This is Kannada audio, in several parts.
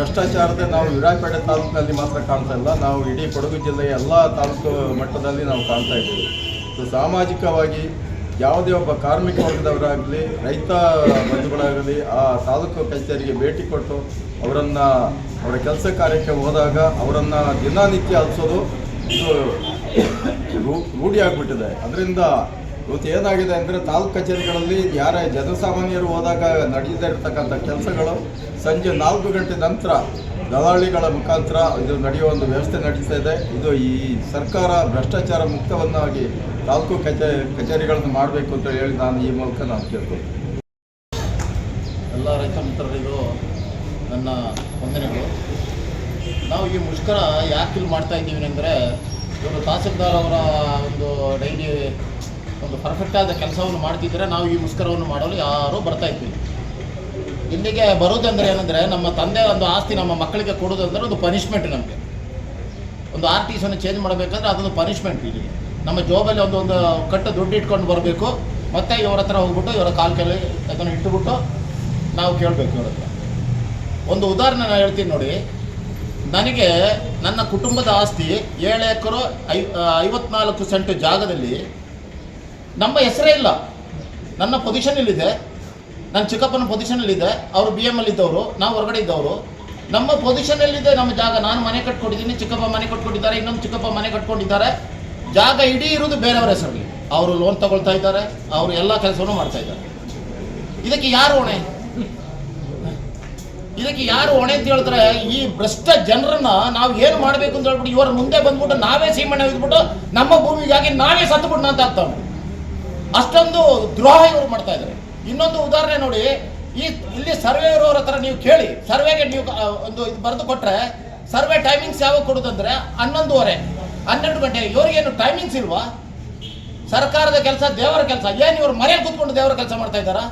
ಭ್ರಷ್ಟಾಚಾರದ ನಾವು ವಿರಾಜಪೇಟೆ ತಾಲೂಕಿನಲ್ಲಿ ಮಾತ್ರ ಕಾಣ್ತಾ ಇಲ್ಲ. ನಾವು ಇಡೀ ಕೊಡಗು ಜಿಲ್ಲೆಯ ಎಲ್ಲ ತಾಲೂಕು ಮಟ್ಟದಲ್ಲಿ ನಾವು ಕಾಣ್ತಾ ಇದ್ದೀವಿ. ಸೊ ಸಾಮಾಜಿಕವಾಗಿ ಯಾವುದೇ ಒಬ್ಬ ಕಾರ್ಮಿಕ ವರ್ಗದವರಾಗಲಿ, ರೈತ ಬಂಧುಗಳಾಗಲಿ ಆ ತಾಲೂಕು ಕಚೇರಿಗೆ ಭೇಟಿ ಕೊಟ್ಟು ಅವರನ್ನು ಅವರ ಕೆಲಸ ಕಾರ್ಯಕ್ಕೆ ಹೋದಾಗ ಅವರನ್ನು ದಿನನಿತ್ಯ ಹಲ್ಸೋದು ಇದು ರೂಢಿಯಾಗ್ಬಿಟ್ಟಿದೆ ಅದರಿಂದ ಇವತ್ತು ಏನಾಗಿದೆ ಅಂದರೆ ತಾಲೂಕು ಕಚೇರಿಗಳಲ್ಲಿ ಯಾರೇ ಜನಸಾಮಾನ್ಯರು ಹೋದಾಗ ನಡೆಯದೇ ಇರತಕ್ಕಂಥ ಕೆಲಸಗಳು ಸಂಜೆ ನಾಲ್ಕು ಗಂಟೆ ನಂತರ ದಲಾಳಿಗಳ ಮುಖಾಂತರ ಇದು ನಡೆಯುವ ಒಂದು ವ್ಯವಸ್ಥೆ ನಡೀತಾ ಇದೆ. ಇದು ಈ ಸರ್ಕಾರ ಭ್ರಷ್ಟಾಚಾರ ಮುಕ್ತವನ್ನಾಗಿ ತಾಲೂಕು ಕಚೇ, ಕಚೇರಿಗಳನ್ನು ಮಾಡಬೇಕು ಅಂತ ಹೇಳಿ ನಾನು ಈ ಮೂಲಕ ನಾನು ಕೇಳ್ತೀನಿ ಎಲ್ಲ ರೈತ ಮಿತ್ರರಿಗೂ ನನ್ನ ವಂದನೆಗಳು. ನಾವು ಈ ಮುಷ್ಕರ ಯಾಕೆ ಮಾಡ್ತಾ ಇದ್ದೀವಿ ಅಂದರೆ ಇವರು ತಹಸೀಲ್ದಾರ್ ಅವರ ಒಂದು ಡೈಲಿ ಒಂದು ಪರ್ಫೆಕ್ಟ್ ಆದ ಕೆಲಸವನ್ನು ಮಾಡ್ತಿದ್ರೆ ನಾವು ಈ ಮುಷ್ಕರವನ್ನು ಮಾಡಲು ಯಾರೂ ಬರ್ತಾ ಇದ್ವಿ ಇಲ್ಲಿಗೆ ಬರೋದಂದ್ರೆ ಏನಂದರೆ, ನಮ್ಮ ತಂದೆ ಒಂದು ಆಸ್ತಿ ನಮ್ಮ ಮಕ್ಕಳಿಗೆ ಕೊಡೋದಂದ್ರೆ ಒಂದು ಪನಿಷ್ಮೆಂಟ್ ನಮಗೆ. ಒಂದು ಆರ್ ಟಿ ಸಿಯನ್ನು ಚೇಂಜ್ ಮಾಡಬೇಕಂದ್ರೆ ಅದೊಂದು ಪನಿಷ್ಮೆಂಟ್ ಇಲ್ಲಿ ನಮ್ಮ ಜೋಬಲ್ಲಿ ಒಂದು ಒಂದು ಕಟ್ಟು ದುಡ್ಡು ಇಟ್ಕೊಂಡು ಬರಬೇಕು. ಮತ್ತೆ ಇವ್ರ ಹತ್ರ ಹೋಗ್ಬಿಟ್ಟು ಇವರ ಕಾಲು ಕೆಲ ಅದನ್ನು ಇಟ್ಟುಬಿಟ್ಟು ನಾವು ಕೇಳಬೇಕು ಇವ್ರ ಒಂದು ಉದಾಹರಣೆ ನಾನು ಹೇಳ್ತೀನಿ ನೋಡಿ. ನನಗೆ ನನ್ನ ಕುಟುಂಬದ ಆಸ್ತಿ ಏಳು ಎಕರೆ ಐ, ಐವತ್ನಾಲ್ಕು ಸೆಂಟು ಜಾಗದಲ್ಲಿ ನಮ್ಮ ಹೆಸರೇ ಇಲ್ಲ. ನನ್ನ ಪೊಸಿಷನಲ್ಲಿದೆ ನನ್ನ ಚಿಕ್ಕಪ್ಪನ ಪೊಸಿಷನಲ್ಲಿದೆ ಅವರು ಬಿ ಎಂ ಇದ್ದವರು ನಾವು ಹೊರಗಡೆ ಇದ್ದವರು. ನಮ್ಮ ಪೊಸಿಷನಲ್ಲಿದೆ ನಮ್ಮ ಜಾಗ. ನಾನು ಮನೆ ಕಟ್ಕೊಂಡಿದ್ದೀನಿ, ಚಿಕ್ಕಪ್ಪ ಮನೆ ಕಟ್ಕೊಂಡಿದ್ದಾರೆ, ಇನ್ನೊಂದು ಚಿಕ್ಕಪ್ಪ ಮನೆ ಕಟ್ಕೊಂಡಿದ್ದಾರೆ. ಜಾಗ ಇಡೀ ಇರೋದು ಬೇರೆಯವರ ಹೆಸರಲ್ಲಿ. ಅವರು ಲೋನ್ ತಗೊಳ್ತಾ ಇದ್ದಾರೆ, ಅವರು ಎಲ್ಲ ಕೆಲಸವನ್ನು ಮಾಡ್ತಾ ಇದ್ದಾರೆ. ಇದಕ್ಕೆ ಯಾರು ಹೊಣೆ? ಇದಕ್ಕೆ ಯಾರು ಹೊಣೆ ಅಂತ ಹೇಳಿದ್ರೆ ಈ ಭ್ರಷ್ಟ ಜನರನ್ನ ನಾವು ಏನು ಮಾಡಬೇಕು ಅಂತ ಹೇಳ್ಬಿಟ್ಟು ಇವರ ಮುಂದೆ ಬಂದ್ಬಿಟ್ಟು ನಾವೇ ಸೀಮಣ್ಣ ಇದ್ಬಿಟ್ಟು ನಮ್ಮ ಭೂಮಿಗಾಗಿ ನಾವೇ ಸತ್ತುಬಿಟ್ಟು ಅಂತ ಆಗ್ತಾ ಉಂಟು ಅಷ್ಟೊಂದು ದ್ರೋಹ ಇವರು ಮಾಡ್ತಾ ಇದ್ದಾರೆ. ಇನ್ನೊಂದು ಉದಾಹರಣೆ ನೋಡಿ, ಈ ಇಲ್ಲಿ ಸರ್ವೆ ಇರೋರ ಹತ್ರ ನೀವು ಕೇಳಿ, ಸರ್ವೆಗೆ ನೀವು ಒಂದು ಇದು ಬರೆದು ಕೊಟ್ರೆ, ಸರ್ವೆ ಟೈಮಿಂಗ್ಸ್ ಯಾವಾಗ ಕೊಡುದಂದ್ರೆ ಹನ್ನೊಂದುವರೆ, ಹನ್ನೆರಡು ಗಂಟೆ, ಇವರಿಗೇನು ಟೈಮಿಂಗ್ಸ್ ಇಲ್ವಾ? ಸರ್ಕಾರದ ಕೆಲಸ, ದೇವರ ಕೆಲಸ, ಏನು ಇವರು ಮನೆಯಲ್ಲಿ ಕೂತ್ಕೊಂಡು ದೇವರ ಕೆಲಸ ಮಾಡ್ತಾ ಇದ್ದಾರಾ?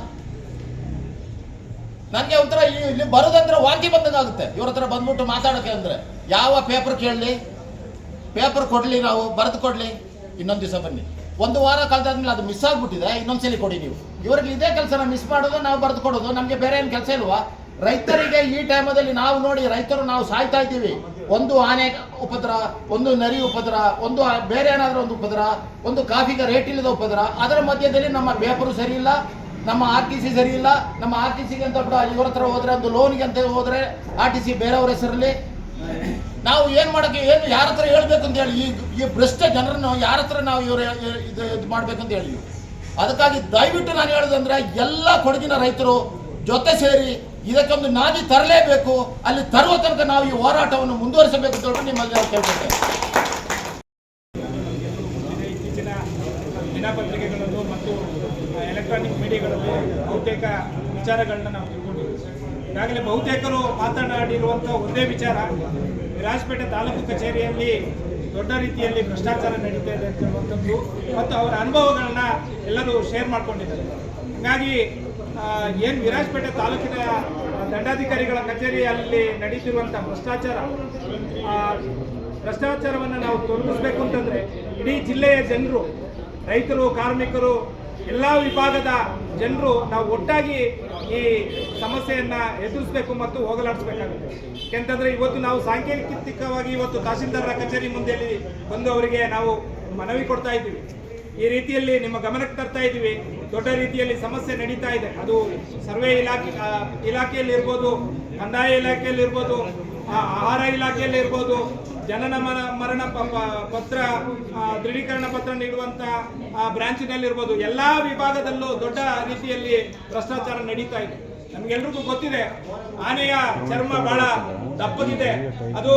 ನನಗೆ ಒಂಥರ ಇಲ್ಲಿ ಬರೋದಂದ್ರೆ ವಾಂತಿ ಬಂದಂಗೆ ಆಗುತ್ತೆ. ಇವ್ರ ಹತ್ರ ಬಂದ್ಬಿಟ್ಟು ಮಾತಾಡೋಕೆ ಅಂದ್ರೆ. ಯಾವ ಪೇಪರ್ ಕೇಳಲಿ? ಪೇಪರ್ ಕೊಡಲಿ ನಾವು, ಬರೆದು ಕೊಡಲಿ. ಇನ್ನೊಂದು ದಿವಸ ಬನ್ನಿ. ಒಂದು ವಾರ ಕಳೆದಾದ್ಮೇಲೆ ಅದು ಮಿಸ್ ಆಗ್ಬಿಟ್ಟಿದೆ ಇನ್ನೊಂದ್ಸಲಿ ಕೊಡಿ ನೀವು. ಇವ್ರಿಗೆ ಇದೇ ಕೆಲಸನ ಮಿಸ್ ಮಾಡೋದು, ನಾವು ಬರೆದು ಕೊಡೋದು, ನಮಗೆ ಬೇರೆ ಏನು ಕೆಲಸ ಇಲ್ವಾ? ರೈತರಿಗೆ ಈ ಟೈಮಲ್ಲಿ ನಾವು ನೋಡಿ, ರೈತರು ನಾವು ಸಾಯ್ತಾ ಇದ್ದೀವಿ. ಒಂದು ಆನೆ ಉಪದ್ರ, ಒಂದು ನರಿ ಉಪದ್ರ, ಒಂದು ಬೇರೆ ಏನಾದರೂ ಒಂದು ಉಪದ್ರ, ಒಂದು ಕಾಫಿಗೆ ರೇಟ್ ಇಲ್ಲದ ಉಪದ್ರ, ಅದರ ಮಧ್ಯದಲ್ಲಿ ನಮ್ಮ ಪೇಪರು ಸರಿ ಇಲ್ಲ, ನಮ್ಮ ಆರ್ ಟಿ ಸಿ ಸರಿ ಇಲ್ಲ, ನಮ್ಮ ಆರ್ ಟಿ ಸಿಗೆ ಅಂತ ಇವ್ರ ಹತ್ರ ಹೋದ್ರೆ, ಒಂದು ಲೋನ್ಗೆ ಅಂತ ಹೋದ್ರೆ ಆರ್ ಟಿ ಸಿ ಬೇರೆಯವ್ರ ಹೆಸರಲ್ಲಿ ನಾವು ಏನು ಮಾಡೋಕ್ಕೆ ಏನು ಯಾರ ಹತ್ರ ಹೇಳ್ಬೇಕು ಅಂತ ಹೇಳಿ, ಈ ಈ ಭ್ರಷ್ಟ ಜನರನ್ನು ಯಾರ ಹತ್ರ ನಾವು ಇವರು ಇದು ಇದು ಮಾಡ್ಬೇಕು ಅಂತ ಹೇಳಿ. ಅದಕ್ಕಾಗಿ ದಯವಿಟ್ಟು ನಾನು ಹೇಳೋದಂದ್ರೆ ಎಲ್ಲ ಕೊಡಗಿನ ರೈತರು ಜೊತೆ ಸೇರಿ ಇದಕ್ಕೊಂದು ನಾದಿ ತರಲೇಬೇಕು, ಅಲ್ಲಿ ತರುವ ತನಕ ನಾವು ಈ ಹೋರಾಟವನ್ನು ಮುಂದುವರಿಸಬೇಕು ಅಂತ ನಿಮ್ಮಲ್ಲಿ ನಾವು ಕೇಳ್ಕೊಳ್ತೇವೆ ಮತ್ತು ಎಲೆಕ್ಟ್ರಾನಿಕ್ ಮೀಡಿಯಾಗಳಲ್ಲಿ ಬಹುತೇಕ ವಿಚಾರಗಳನ್ನ ನಾವು ತಿಳ್ಕೊಂಡಿದ್ದೀವಿ. ಈಗಾಗಲೇ ಬಹುತೇಕರು ಮಾತನಾಡಿರುವಂಥ ಒಂದೇ ವಿಚಾರ ವಿರಾಜಪೇಟೆ ತಾಲೂಕು ಕಚೇರಿಯಲ್ಲಿ ದೊಡ್ಡ ರೀತಿಯಲ್ಲಿ ಭ್ರಷ್ಟಾಚಾರ ನಡೀತಾ ಇದೆ ಅಂತಕ್ಕಂಥದ್ದು ಮತ್ತು ಅವರ ಅನುಭವಗಳನ್ನ ಎಲ್ಲರೂ ಶೇರ್ ಮಾಡ್ಕೊಂಡಿದ್ದಾರೆ. ಹಾಗಾಗಿ ಏನು ವಿರಾಜಪೇಟೆ ತಾಲೂಕಿನ ದಂಡಾಧಿಕಾರಿಗಳ ಕಚೇರಿಯಲ್ಲಿ ನಡೀತಿರುವಂಥ ಭ್ರಷ್ಟಾಚಾರ ಭ್ರಷ್ಟಾಚಾರವನ್ನು ನಾವು ತೊಲಗಿಸ್ಬೇಕು ಅಂತಂದ್ರೆ ಇಡೀ ಜಿಲ್ಲೆಯ ಜನರು, ರೈತರು, ಕಾರ್ಮಿಕರು, ಎಲ್ಲ ವಿಭಾಗದ ಜನರು ನಾವು ಒಟ್ಟಾಗಿ ಈ ಸಮಸ್ಯೆಯನ್ನ ಎದುರಿಸಬೇಕು ಮತ್ತು ಹೋಗಲಾಡಿಸಬೇಕಾಗುತ್ತೆ. ಯಾಕೆಂತಂದ್ರೆ ಇವತ್ತು ನಾವು ಸಾಂಕೇತಿಕವಾಗಿ ಇವತ್ತು ತಹಸೀಲ್ದಾರರ ಕಚೇರಿ ಮುಂದೆಯಲ್ಲಿ ಬಂದು ಅವರಿಗೆ ನಾವು ಮನವಿ ಕೊಡ್ತಾ ಇದ್ದೀವಿ. ಈ ರೀತಿಯಲ್ಲಿ ನಿಮ್ಮ ಗಮನಕ್ಕೆ ತರ್ತಾ ಇದ್ದೀವಿ. ದೊಡ್ಡ ರೀತಿಯಲ್ಲಿ ಸಮಸ್ಯೆ ನಡೀತಾ ಇದೆ. ಅದು ಸರ್ವೆ ಇಲಾಖೆ ಇಲಾಖೆಯಲ್ಲಿ ಇರ್ಬೋದು, ಕಂದಾಯ ಇಲಾಖೆಯಲ್ಲಿ ಇರ್ಬೋದು ಆಹಾರ ಇಲಾಖೆಯಲ್ಲಿ ಇರ್ಬೋದು ಜನನ ಮರ ಮರಣ ಪತ್ರ ದೃಢೀಕರಣ ಪತ್ರ ನೀಡುವಂತ ಬ್ರಾಂಚಿನಲ್ಲಿರ್ಬೋದು ಎಲ್ಲಾ ವಿಭಾಗದಲ್ಲೂ ದೊಡ್ಡ ರೀತಿಯಲ್ಲಿ ಭ್ರಷ್ಟಾಚಾರ ನಡೀತಾ ಇದೆ. ನಮ್ಗೆಲ್ರಿಗೂ ಗೊತ್ತಿದೆ, ಆನೆಯ ಚರ್ಮ ಬಹಳ ದಪ್ಪದಿದೆ ಅದು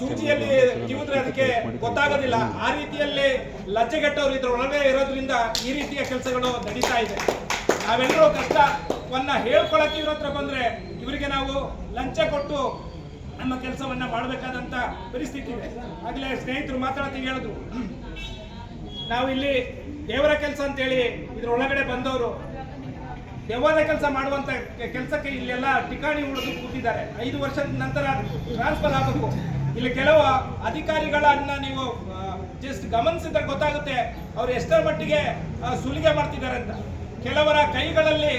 ಸೂಚಿಯಲ್ಲಿ ಕಿವುದ್ರೆ ಅದಕ್ಕೆ ಗೊತ್ತಾಗೋದಿಲ್ಲ. ಆ ರೀತಿಯಲ್ಲಿ ಲಜ್ಜೆಗೆಟ್ಟವ್ರು ಇದ್ರ. ಒಳಗೆ ಇರೋದ್ರಿಂದ ಈ ರೀತಿಯ ಕೆಲಸಗಳು ನಡೀತಾ ಇದೆ. ನಾವೆಲ್ಲರೂ ಕಷ್ಟವನ್ನ ಹೇಳ್ಕೊಳಕ್ಕೆ ಇವ್ರ ಹತ್ರ ಬಂದ್ರೆ ಇವರಿಗೆ ನಾವು ಲಂಚ ಕೊಟ್ಟು ನಮ್ಮ ಕೆಲಸವನ್ನ ಮಾಡಬೇಕಾದಂತ ಪರಿಸ್ಥಿತಿ ಇದೆ. ಆಗ್ಲೇ ಸ್ನೇಹಿತರು ಮಾತಾಡ್ತೀವಿ ಹೇಳಿದ್ರು ನಾವು ಇಲ್ಲಿ ದೇವರ ಕೆಲಸ ಅಂತೇಳಿ ಇದ್ರ ಒಳಗಡೆ ಬಂದವರು, ದೆವ್ವದ ಕೆಲಸ ಮಾಡುವಂತ ಕೆಲಸಕ್ಕೆ ಇಲ್ಲೆಲ್ಲ ಠಿಕಾಣಿ ಉಳಿದು ಕೂತಿದ್ದಾರೆ. ಐದು ವರ್ಷದ ನಂತರ ಟ್ರಾನ್ಸ್ಫರ್ ಆಗಬೇಕು. ಇಲ್ಲಿ ಕೆಲವು ಅಧಿಕಾರಿಗಳನ್ನ ನೀವು ಜಸ್ಟ್ ಗಮನಿಸಿದ್ರೆ ಗೊತ್ತಾಗುತ್ತೆ. ಅವ್ರು ಎಷ್ಟರ ಮಟ್ಟಿಗೆ ಸುಲಿಗೆ ಮಾಡ್ತಿದ್ದಾರೆ ಅಂತ. ಕೆಲವರ ಕೈಗಳಲ್ಲಿ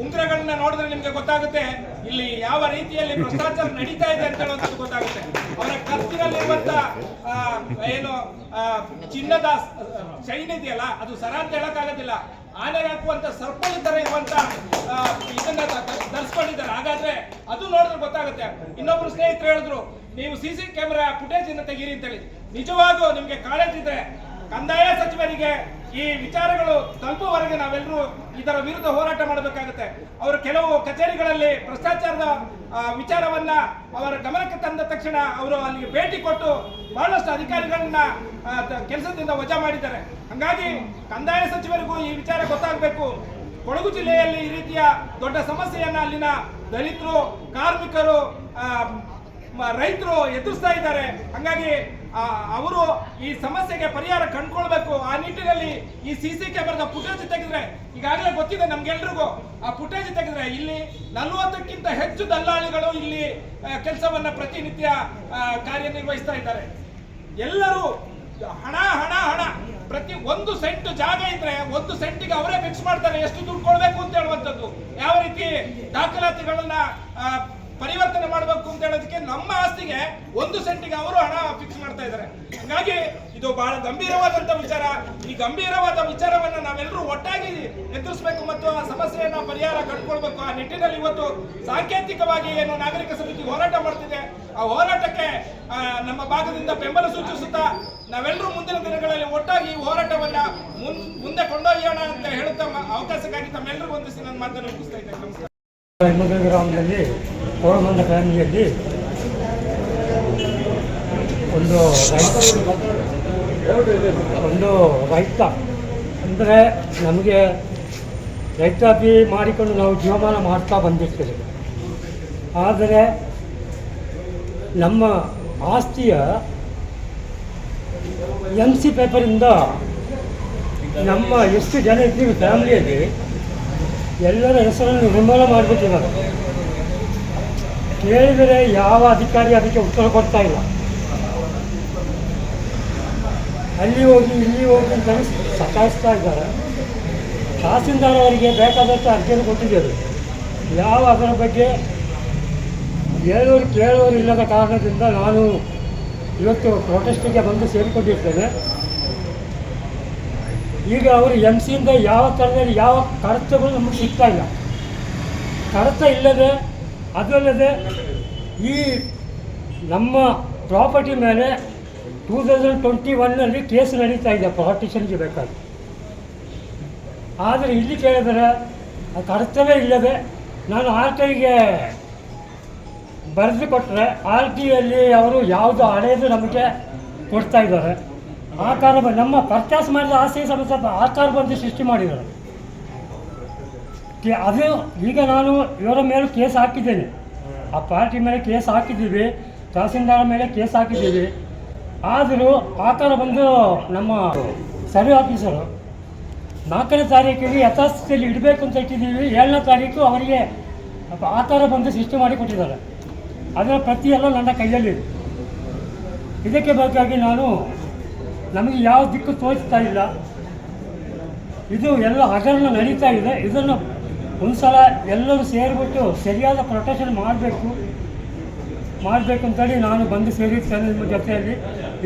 ಉಂಗ್ರಗಳನ್ನ ನೋಡಿದ್ರೆ ನಿಮ್ಗೆ ಗೊತ್ತಾಗುತ್ತೆ, ಇಲ್ಲಿ ಯಾವ ರೀತಿಯಲ್ಲಿ ಭ್ರಷ್ಟಾಚಾರ ನಡೀತಾ ಇದೆ ಅಂತ ಹೇಳುವಂಥದ್ದು ಗೊತ್ತಾಗುತ್ತೆ. ಅವರ ಕತ್ತಿನಲ್ಲಿರುವಂತ ಏನು ಚಿನ್ನದ ಚೈನ್ ಇದೆಯಲ್ಲ, ಅದು ಸರ ಅಂತ ಹೇಳಕ್ಕಾಗೋದಿಲ್ಲ. ಆನೆಗೆ ಹಾಕುವಂತ ಸರ್ಪಲ್ ತರ ಇರುವಂತ ಇದನ್ನ ಧರಿಸ್ಕೊಂಡಿದ್ದಾರೆ ಹಾಗಾದ್ರೆ ಅದು ನೋಡಿದ್ರೆ ಗೊತ್ತಾಗುತ್ತೆ. ಇನ್ನೊಬ್ರು ಸ್ನೇಹಿತರು ಹೇಳಿದ್ರು, ನೀವು ಸಿ ಸಿ ಕ್ಯಾಮೆರಾ ಫುಟೇಜ್ ತೆಗೀರಿ ಅಂತೇಳಿ ನಿಜವಾಗೂ ನಿಮ್ಗೆ ಕಾಲೇಜ್ ಇದ್ರೆ ಕಂದಾಯ ಸಚಿವರಿಗೆ ಈ ವಿಚಾರಗಳು ತಲುಪುವವರೆಗೆ ನಾವೆಲ್ಲರೂ ಇದರ ವಿರುದ್ಧ ಹೋರಾಟ ಮಾಡಬೇಕಾಗುತ್ತೆ. ಅವರು ಕೆಲವು ಕಚೇರಿಗಳಲ್ಲಿ ಭ್ರಷ್ಟಾಚಾರದ ವಿಚಾರವನ್ನ ಅವರ ಗಮನಕ್ಕೆ ತಂದ ತಕ್ಷಣ ಅವರು ಅಲ್ಲಿಗೆ ಭೇಟಿ ಕೊಟ್ಟು ಬಹಳಷ್ಟು ಅಧಿಕಾರಿಗಳನ್ನ ಕೆಲಸದಿಂದ ವಜಾ ಮಾಡಿದ್ದಾರೆ. ಹಂಗಾಗಿ ಕಂದಾಯ ಸಚಿವರಿಗೂ ಈ ವಿಚಾರ ಗೊತ್ತಾಗಬೇಕು. ಕೊಡಗು ಜಿಲ್ಲೆಯಲ್ಲಿ ಈ ರೀತಿಯ ದೊಡ್ಡ ಸಮಸ್ಯೆಯನ್ನ ಅಲ್ಲಿನ ದಲಿತರು, ಕಾರ್ಮಿಕರು ರೈತರು ಎದುರಿಸ್ತಾ ಇದ್ದಾರೆ. ಹಂಗಾಗಿ ಅವರು ಈ ಸಮಸ್ಯೆಗೆ ಪರಿಹಾರ ಕಂಡುಕೊಳ್ಬೇಕು. ಆ ನಿಟ್ಟಿನಲ್ಲಿ ಈ ಸಿ ಸಿ ಕ್ಯಾಮೆರಾದ ಫುಟೇಜ್ ತೆಗೆದ್ರೆ ಈಗಾಗಲೇ ಗೊತ್ತಿದೆ ನಮ್ಗೆಲ್ರಿಗೂ. ಆ ಫುಟೇಜ್ ತೆಗೆದ್ರೆ ಇಲ್ಲಿ ನಲ್ವತ್ತಕ್ಕಿಂತ ಹೆಚ್ಚು ದಲ್ಲಾಳಿಗಳು ಇಲ್ಲಿ ಕೆಲಸವನ್ನ ಪ್ರತಿನಿತ್ಯ ಕಾರ್ಯನಿರ್ವಹಿಸ್ತಾ ಇದ್ದಾರೆ. ಎಲ್ಲರೂ ಹಣ ಹಣ ಹಣ. ಪ್ರತಿ ಒಂದು ಸೆಂಟ್ ಜಾಗ ಇದ್ರೆ ಒಂದು ಸೆಂಟಿಗೆ ಅವರೇ ಫಿಕ್ಸ್ ಮಾಡ್ತಾರೆ. ಎಷ್ಟು ದುಡ್ಡು ಕೊಡ್ಬೇಕು ಅಂತ ಹೇಳುವಂಥದ್ದು. ಯಾವ ರೀತಿ ದಾಖಲಾತಿಗಳನ್ನ ಪರಿವರ್ತನೆ ಮಾಡಬೇಕು ಅಂತ ಹೇಳೋದಕ್ಕೆ ನಮ್ಮ ಆಸ್ತಿಗೆ ಒಂದು ಸೆಂಟಿಗೆ ಅವರು ಹಣ ಫಿಕ್ಸ್ ಮಾಡ್ತಾ ಇದ್ದಾರೆ. ಹಾಗಾಗಿ ಇದು ಬಹಳ ಗಂಭೀರವಾದಂತ ವಿಚಾರ. ಈ ಗಂಭೀರವಾದ ವಿಚಾರವನ್ನ ನಾವೆಲ್ಲರೂ ಒಟ್ಟಾಗಿ ಎದುರಿಸಬೇಕು ಮತ್ತು ಆ ಸಮಸ್ಯೆಯನ್ನ ಪರಿಹಾರ ಕಂಡುಕೊಳ್ಬೇಕು. ಆ ನಿಟ್ಟಿನಲ್ಲಿ ಇವತ್ತು ಸಾಂಕೇತಿಕವಾಗಿ ಏನು ನಾಗರಿಕ ಸಮಿತಿ ಹೋರಾಟ ಮಾಡ್ತಿದೆ. ಆ ಹೋರಾಟಕ್ಕೆ ನಮ್ಮ ಭಾಗದಿಂದ ಬೆಂಬಲ ಸೂಚಿಸುತ್ತಾ ನಾವೆಲ್ಲರೂ ಮುಂದಿನ ದಿನಗಳಲ್ಲಿ ಒಟ್ಟಾಗಿ ಈ ಹೋರಾಟವನ್ನ ಮುಂದೆ ಕೊಂಡೊಯ್ಯೋಣ ಅಂತ ಹೇಳುತ್ತಾ ಅವಕಾಶಕ್ಕಾಗಿ ತಮ್ಮೆಲ್ಲರಿಗೂ ಒಂದಿಸಿ ನನ್ನ ಮಾತನ್ನು ಮುಗಿಸ್ತಾ ಇದ್ದೇನೆ. ನಮಸ್ಕಾರ. ಕೋಳಮಂದ ಫ್ಯಾಮಿಲಿಯಲ್ಲಿ ಒಂದು ಒಂದು ರೈತ ಅಂದರೆ ನಮಗೆ ರೈತಾಪಿ ಮಾಡಿಕೊಂಡು ನಾವು ಜೀವಮಾನ ಮಾಡ್ತಾ ಬಂದಿರ್ತೀವಿ. ಆದರೆ ನಮ್ಮ ಆಸ್ತಿಯ ಎಂ ಸಿ ಪೇಪರಿಂದ ನಮ್ಮ ಎಷ್ಟು ಜನ ಇದ್ದೀವಿ ಫ್ಯಾಮಿಲಿಯಲ್ಲಿ ಎಲ್ಲರ ಹೆಸರನ್ನು ನಿರ್ಮೂಲ ಮಾಡಿಬಿಟ್ಟಿದ್ದಾರೆ. ಕೇಳಿದರೆ ಯಾವ ಅಧಿಕಾರಿ ಅದಕ್ಕೆ ಉತ್ತರ ಕೊಡ್ತಾ ಇಲ್ಲ. ಅಲ್ಲಿ ಹೋಗಿ, ಇಲ್ಲಿ ಹೋಗಿ ಅಂತ ಸತಾಯಿಸ್ತಾ ಇದ್ದಾರೆ. ತಹಸೀಲ್ದಾರ್ ಅವರಿಗೆ ಬೇಕಾದಷ್ಟು ಅರ್ಜಿಯನ್ನು ಕೊಟ್ಟಿದ್ದೇವೆ. ಯಾವ ಅದರ ಬಗ್ಗೆ ಹೇಳೋರು ಕೇಳೋರು ಇಲ್ಲದ ಕಾರಣದಿಂದ ನಾನು ಇವತ್ತು ಪ್ರೊಟೆಸ್ಟಿಗೆ ಬಂದು ಸೇರಿಕೊಂಡಿರ್ತೇನೆ. ಈಗ ಅವರು ಎಂ ಸಿಯಿಂದ ಯಾವ ಥರದಲ್ಲಿ ಯಾವ ಕಡತಗಳು ನಮಗೆ ಸಿಗ್ತಾ ಇಲ್ಲ. ಕಡತ ಇಲ್ಲದೆ ಅದಲ್ಲದೆ ಈ ನಮ್ಮ ಪ್ರಾಪರ್ಟಿ ಮೇಲೆ ಟೂ ತೌಸಂಡ್ ಟ್ವೆಂಟಿ ಒನ್ನಲ್ಲಿ ಕೇಸ್ ನಡೀತಾ ಇದೆ, ಪಾರ್ಟಿಷನ್ಗೆ ಬೇಕಾಗಿ. ಆದರೆ ಇಲ್ಲಿ ಕೇಳಿದರೆ ಅದು ಅರ್ಥವೇ ಇಲ್ಲದೆ ನಾನು ಆರ್ ಟಿಗೆ ಬರೆದು ಕೊಟ್ಟರೆ ಆರ್ ಟಿಯಲ್ಲಿ ಅವರು ಯಾವುದು ಹಳೆಯದು ನಮಗೆ ಕೊಡ್ತಾ ಇದ್ದಾರೆ. ಆ ಕಾರಣ ನಮ್ಮ ಪರ್ಚೇಸ್ ಮಾಡಿದ ಆಸ್ತಿ ಆ ಕಾರ್ ಬಂದು ಸೃಷ್ಟಿ ಮಾಡಿದ್ದಾರೆ. ಕೆ- ಅದು ಈಗ ನಾನು ಇವರ ಮೇಲೆ ಕೇಸ್ ಹಾಕಿದ್ದೇನೆ. ಆ ಪಾರ್ಟಿ ಮೇಲೆ ಕೇಸ್ ಹಾಕಿದ್ದೀವಿ ತಹಸೀಲ್ದಾರ್ ಮೇಲೆ ಕೇಸ್ ಹಾಕಿದ್ದೀವಿ. ಆದರೂ ಆ ಥರ ಬಂದು ನಮ್ಮ ಸರ್ವೆ ಆಫೀಸರು ನಾಲ್ಕನೇ ತಾರೀಕಿಗೆ ಯಥಾಸ್ಥಿತಿಯಲ್ಲಿ ಇಡಬೇಕು ಅಂತ ಇಟ್ಟಿದ್ದೀವಿ. ಏಳನೇ ತಾರೀಕು ಅವರಿಗೆ ಆ ಥರ ಬಂದು ಸೃಷ್ಟಿ ಮಾಡಿ ಕೊಟ್ಟಿದ್ದಾರೆ. ಅದರ ಪ್ರತಿ ಎಲ್ಲ ನನ್ನ ಕೈಯಲ್ಲಿದೆ. ಇದಕ್ಕೆ ಬೇಕಾಗಿ ನಾನು ನಮಗೆ ಯಾವ ದಿಕ್ಕು ತೋರಿಸ್ತಾ ಇಲ್ಲ. ಇದು ಎಲ್ಲ ಹಗರಣ ನಡೀತಾ ಇದೆ. ಇದನ್ನು ಒಂದ್ಸಲ ಎಲ್ಲರೂ ಸೇರಿಬಿಟ್ಟು ಸರಿಯಾದ ಪ್ರೊಟೆಕ್ಷನ್ ಮಾಡಬೇಕು. ಮಾಡಬೇಕು ಅಂತೇಳಿ ನಾನು ಬಂದು ಸೇರಿರ್ತೇನೆ ನಿಮ್ಮ ಜೊತೆಯಲ್ಲಿ.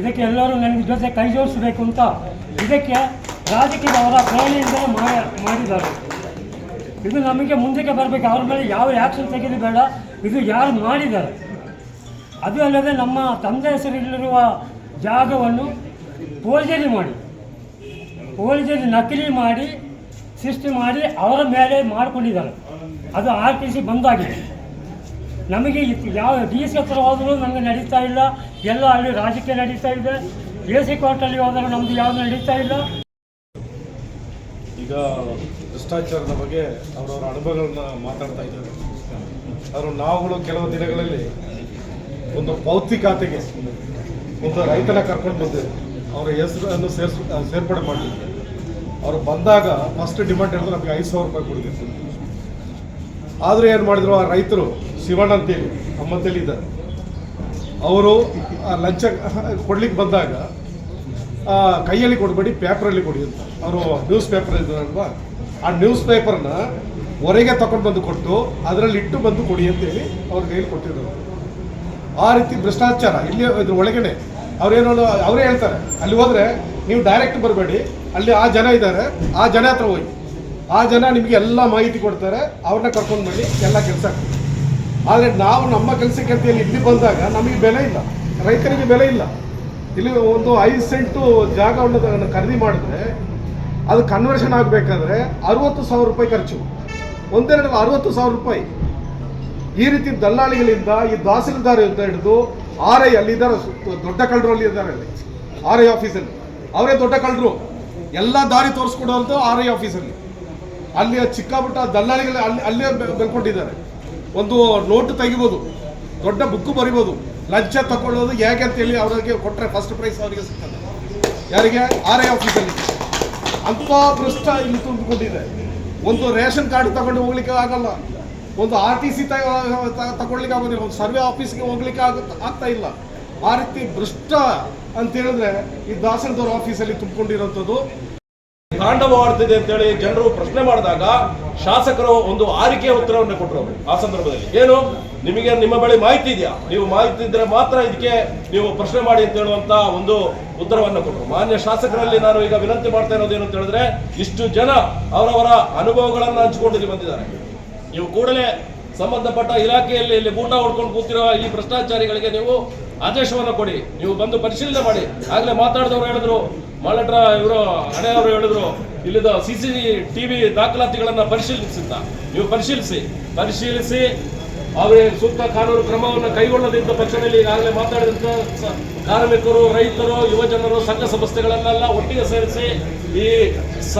ಇದಕ್ಕೆ ಎಲ್ಲರೂ ನನಗೆ ಜೊತೆ ಕೈ ಜೋಡಿಸಬೇಕು ಅಂತ ಇದಕ್ಕೆ ರಾಜಕೀಯದವರ ಪ್ರೇರಣೆಯಿಂದಲೇ ಮಾಡಿ ಮಾಡಿದ್ದಾರೆ. ಇದು ನಮಗೆ ಮುಂದಕ್ಕೆ ಬರಬೇಕು. ಅವ್ರ ಮೇಲೆ ಯಾವ ಆ್ಯಕ್ಷನ್ ತೆಗೆದು ಬೇಡ. ಇದು ಯಾರು ಮಾಡಿದ್ದಾರೆ. ಅದು ಅಲ್ಲದೆ ನಮ್ಮ ತಂದೆ ಹೆಸರಿಲ್ಲಿರುವ ಜಾಗವನ್ನು ಪೋಲ್ಜರಿ ಮಾಡಿ. ಪೋಲ್ಜರಿ ನಕಲಿ ಮಾಡಿ ಸೃಷ್ಟಿ ಮಾಡಿ ಅವರ ಮೇಲೆ ಮಾಡಿಕೊಂಡಿದ್ದಾರೆ. ಅದು ಆರ್ ಟಿ ಸಿ ಬಂದಾಗಿದೆ. ನಮಗೆ ಯಾವ ಡಿ ಸಿ ಹತ್ರ ಹೋದರೂ ನಮಗೆ ನಡೀತಾ ಇಲ್ಲ. ಎಲ್ಲ ಅಲ್ಲಿ ರಾಜಕೀಯ ನಡೀತಾ ಇದೆ. ಎ ಸಿ ಕೋರ್ಟಲ್ಲಿ ಹೋದರೂ ನಮ್ದು ಯಾವುದು ನಡೀತಾ ಇಲ್ಲ. ಈಗ ಭ್ರಷ್ಟಾಚಾರದ ಬಗ್ಗೆ ಅವರವರ ಅನುಭವಗಳನ್ನ ಮಾತಾಡ್ತಾ ಇದ್ದಾರೆ. ಅವರು ನಾವುಗಳು ಕೆಲವು ದಿನಗಳಲ್ಲಿ ಒಂದು ಪೌತಿ ಖಾತೆಗೆ ಒಂದು ರೈತನ ಕರ್ಕೊಂಡು ಬಂದಿದ್ದೆ ಅವರ ಹೆಸರನ್ನು ಸೇರ್ಸ್, ಸೇರ್ಪಡೆ ಮಾಡಲಿಕ್ಕೆ ಅವರು ಬಂದಾಗ ಫಸ್ಟ್ ಡಿಮಾಂಡ್ ಹೇಳಿದ್ರೆ ನಮಗೆ ಐದು ಸಾವಿರ ರೂಪಾಯಿ ಕೊಡಬೇಕು ಆದರೆ ಏನು ಮಾಡಿದ್ರು, ಆ ರೈತರು, ಶಿವಣ್ಣ ಅಂತೇಳಿ, ನಮ್ಮಂತೇಳಿ ಇದ್ದಾರೆ. ಅವರು ಆ ಲಂಚ ಕೊಡ್ಲಿಕ್ಕೆ ಬಂದಾಗ ಕೈಯಲ್ಲಿ ಕೊಡಬೇಡಿ ಪೇಪರಲ್ಲಿ ಕೊಡಿ ಅಂತ. ಅವರು ನ್ಯೂಸ್ ಪೇಪರ್ ಇದ್ದಾರಲ್ವಾ ಆ ನ್ಯೂಸ್ ಪೇಪರ್ನ ಹೊರಗೆ ತಗೊಂಡು ಬಂದು ಕೊಟ್ಟು, ಅದರಲ್ಲಿ ಇಟ್ಟು ಬಂದು ಕೊಡಿ ಅಂತೇಳಿ ಅವ್ರ ಕೈಯಲ್ಲಿ ಕೊಟ್ಟಿದ್ರು ಆ ರೀತಿ ಭ್ರಷ್ಟಾಚಾರ, ಇಲ್ಲಿ ಇದ್ರ ಒಳಗಡೆ ಅವ್ರೇನೋ, ಅವರೇ ಹೇಳ್ತಾರೆ. ಅಲ್ಲಿ ಹೋದ್ರೆ ನೀವು ಡೈರೆಕ್ಟ್ ಬರಬೇಡಿ. ಅಲ್ಲಿ ಆ ಜನ ಇದ್ದಾರೆ. ಆ ಜನ ಹತ್ರ ಹೋಗಿ. ಆ ಜನ ನಿಮಗೆ ಎಲ್ಲ ಮಾಹಿತಿ ಕೊಡ್ತಾರೆ. ಅವ್ರನ್ನ ಕರ್ಕೊಂಡು ಬನ್ನಿ. ಎಲ್ಲ ಕೆಲಸ ಆದರೆ ನಾವು ನಮ್ಮ ಕೆಲಸಕ್ಕೆ ಅಂತ ಹೇಳಿ ಇಲ್ಲಿ ಬಂದಾಗ ನಮಗೆ ಬೆಲೆ ಇಲ್ಲ. ರೈತರಿಗೆ ಬೆಲೆ ಇಲ್ಲ. ಇಲ್ಲಿ ಒಂದು ಐದು ಸೆಂಟು ಜಾಗವನ್ನು ಖರೀದಿ ಮಾಡಿದ್ರೆ ಅದು ಕನ್ವರ್ಷನ್ ಆಗಬೇಕಾದ್ರೆ ಅರುವತ್ತು ಸಾವಿರ ರೂಪಾಯಿ ಖರ್ಚು. ಒಂದೆರಡು ಅರುವತ್ತು ಸಾವಿರ ರೂಪಾಯಿ. ಈ ರೀತಿ ದಲ್ಲಾಳಿಗಳಿಂದ ಈ ತಹಸೀಲ್ದಾರ್ ಅಂತ ಹಿಡಿದು ಆರ್ ಐ ಅಲ್ಲಿ ಇದ್ದಾರೆ. ದೊಡ್ಡ ಕಳ್ಳರು ಅಲ್ಲಿ ಇದ್ದಾರೆ ಅಲ್ಲಿ. ಆರ್ ಐ ಆಫೀಸಲ್ಲಿ ಅವರೇ ದೊಡ್ಡ ಕಳ್ಳರು. ಎಲ್ಲ ದಾರಿ ತೋರಿಸ್ಕೊಡುವಂಥ ಆರ್ ಐ ಆಫೀಸಲ್ಲಿ ಅಲ್ಲಿ ಚಿಕ್ಕಪುಟ್ಟ ದಲ್ಲಾಳಿಗಳು ಅಲ್ಲಿ, ಅಲ್ಲೇ ಬೆಳ್ಕೊಂಡಿದ್ದಾರೆ. ಒಂದು ನೋಟು ತೆಗಿಬೋದು. ದೊಡ್ಡ ಬುಕ್ಕು ಬರಿಬೋದು. ಲಂಚ ತಗೊಳ್ಳೋದು ಹೇಗೆ ಅಂತೇಳಿ ಅವರಿಗೆ ಕೊಟ್ಟರೆ ಫಸ್ಟ್ ಪ್ರೈಸ್ ಅವರಿಗೆ ಸಿಗ್ತದೆ. ಯಾರಿಗೆ? ಆರ್ ಐ ಆಫೀಸಲ್ಲಿ ಅಂಥ ಭ್ರಷ್ಟ ಇಲ್ಲಿ ತುಂಬಿಕೊಂಡಿದೆ. ಒಂದು ರೇಷನ್ ಕಾರ್ಡ್ ತಗೊಂಡು ಹೋಗ್ಲಿಕ್ಕೆ ಆಗಲ್ಲ. ಒಂದು ಆರ್ ಟಿ ಸಿ ತಗೊಳ್ಲಿಕ್ಕೆ ಆಗೋದಿಲ್ಲ. ಒಂದು ಸರ್ವೆ ಆಫೀಸ್ಗೆ ಹೋಗ್ಲಿಕ್ಕೆ ಆಗ ಆಗ್ತಾ ಇಲ್ಲ. ಆ ರೀತಿ ಭ್ರಷ್ಟ ಅಂತ ಹೇಳಿದ್ರೆ ಈ ದಾಸನದವ್ರ ಆಫೀಸಲ್ಲಿ ತುಂಬಿಕೊಂಡಿರೋಂಥದ್ದು. ತಾಂಡವವಾಡ್ತಿದೆ ಅಂತೇಳಿ ಜನರು ಪ್ರಶ್ನೆ ಮಾಡಿದಾಗ ಶಾಸಕರು ಒಂದು ಆರಿಕೆ ಉತ್ತರವನ್ನು ಕೊಟ್ಟರು ಆ ಸಂದರ್ಭದಲ್ಲಿ. ಏನು? ನಿಮಗೆ ನಿಮ್ಮ ಬಳಿ ಮಾಹಿತಿ ಇದೆಯಾ? ನೀವು ಮಾಹಿತಿ ಇದ್ರೆ ಮಾತ್ರ ಇದಕ್ಕೆ ನೀವು ಪ್ರಶ್ನೆ ಮಾಡಿ ಅಂತ ಹೇಳುವಂತ ಒಂದು ಉತ್ತರವನ್ನು ಕೊಟ್ಟರು ಮಾನ್ಯ ಶಾಸಕರಲ್ಲಿ ನಾನು ಈಗ ವಿನಂತಿ ಮಾಡ್ತಾ ಇರೋದು ಏನು ಅಂತ ಹೇಳಿದ್ರೆ, ಇಷ್ಟು ಜನ ಅವರವರ ಅನುಭವಗಳನ್ನು ಹಂಚಿಕೊಂಡು ಇಲ್ಲಿ ಬಂದಿದ್ದಾರೆ. ನೀವು ಕೂಡಲೇ ಸಂಬಂಧಪಟ್ಟ ಇಲಾಖೆಯಲ್ಲಿ ಇಲ್ಲಿ ಊಟ ಹೊಡ್ಕೊಂಡು ಕೂತಿರೋ ಈ ಭ್ರಷ್ಟಾಚಾರಿಗಳಿಗೆ ನೀವು ಆದೇಶವನ್ನು ಕೊಡಿ. ನೀವು ಬಂದು ಪರಿಶೀಲನೆ ಮಾಡಿ. ಆಗಲೇ ಮಾತಾಡಿದವರು ಹೇಳಿದ್ರು ಮಾಲಟ್ರ ಇವರು, ಹಣೆಯವರು ಹೇಳಿದ್ರು ಇಲ್ಲಿದ ಸಿ ಸಿ ಟಿವಿ ದಾಖಲಾತಿಗಳನ್ನು ಪರಿಶೀಲಿಸಿದ್ದ. ನೀವು ಪರಿಶೀಲಿಸಿ. ಪರಿಶೀಲಿಸಿ ಅವರಿಗೆ ಸೂಕ್ತ ಕಾನೂನು ಕ್ರಮವನ್ನು ಕೈಗೊಳ್ಳದಿದ್ದ ಪಕ್ಷದಲ್ಲಿ ಈಗಾಗಲೇ ಮಾತಾಡಿದಂಥ ಕಾರ್ಮಿಕರು, ರೈತರು, ಯುವಜನರು, ಸಂಘ ಸಂಸ್ಥೆಗಳನ್ನೆಲ್ಲ ಒಟ್ಟಿಗೆ ಸೇರಿಸಿ ಈ ಸ,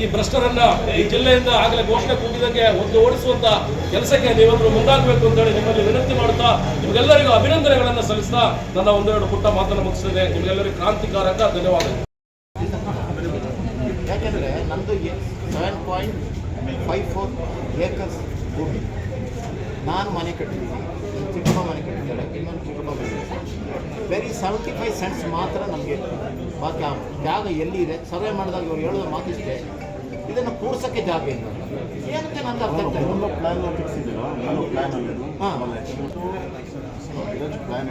ಈ ಭ್ರಷ್ಟರನ್ನ ಈ ಜಿಲ್ಲೆಯಿಂದ ಆಗಲೇ ಘೋಷಣೆ ಕೂಗಿದಂಗೆ ಒಂದು ಓಡಿಸುವಂತ ಕೆಲಸಕ್ಕೆ ನೀವೆಲ್ಲರೂ ಮುಂದಾಗಬೇಕು ಅಂತ ಹೇಳಿ ನಿಮ್ಮಲ್ಲಿ ವಿನಂತಿ ಮಾಡುತ್ತಾ ನಿಮಗೆಲ್ಲರಿಗೂ ಅಭಿನಂದನೆಗಳನ್ನು ಸಲ್ಲಿಸ್ತಾ ನನ್ನ ಒಂದೆರಡು ಪುಟ್ಟ ಮಾತನ್ನು ಮುಗಿಸ್ತೇನೆ ನಿಮಗೆಲ್ಲರಿಗೂ ಕ್ರಾಂತಿಕಾರಕ ಧನ್ಯವಾದಗಳು. ಯಾಕೆಂದರೆ ನಮ್ಮದು seven point five four acres ಭೂಮಿ. ನಾನು ಮನೆ ಕಟ್ಟಿದ್ದೀನಿ ನನ್ನ ಚಿಕ್ಕಪ್ಪ ಮನೆ ಕಟ್ಟಿದ್ದಾಳೆ ಇನ್ನೊಂದು ಚಿಕ್ಕಮ್ಮ ಬಂದಿದೆ ಬರೀ ಸೆವೆಂಟಿ ಫೈವ್ ಸೆಂಟ್ಸ್ ಮಾತ್ರ ನಮಗೆ ಬಾಕಿ ಆ ಜಾಗ ಎಲ್ಲಿದೆ? ಸರ್ವೆ ಮಾಡಿದಾಗ ಇವ್ರು ಹೇಳೋದು ಮಾತಿಷ್ಟೇ ಇದನ್ನು ಕೂಡ್ಸೋಕ್ಕೆ ಜಾಗ ಇಲ್ಲ. ಏನಂತ ನಂದು ಅರ್ಥ ಆಗ್ತಾ ಇಲ್ಲ? ಪ್ಲ್ಯಾನ್ ಫಿಕ್ಸ್ ಹಾಂ. ಪ್ಲ್ಯಾನ್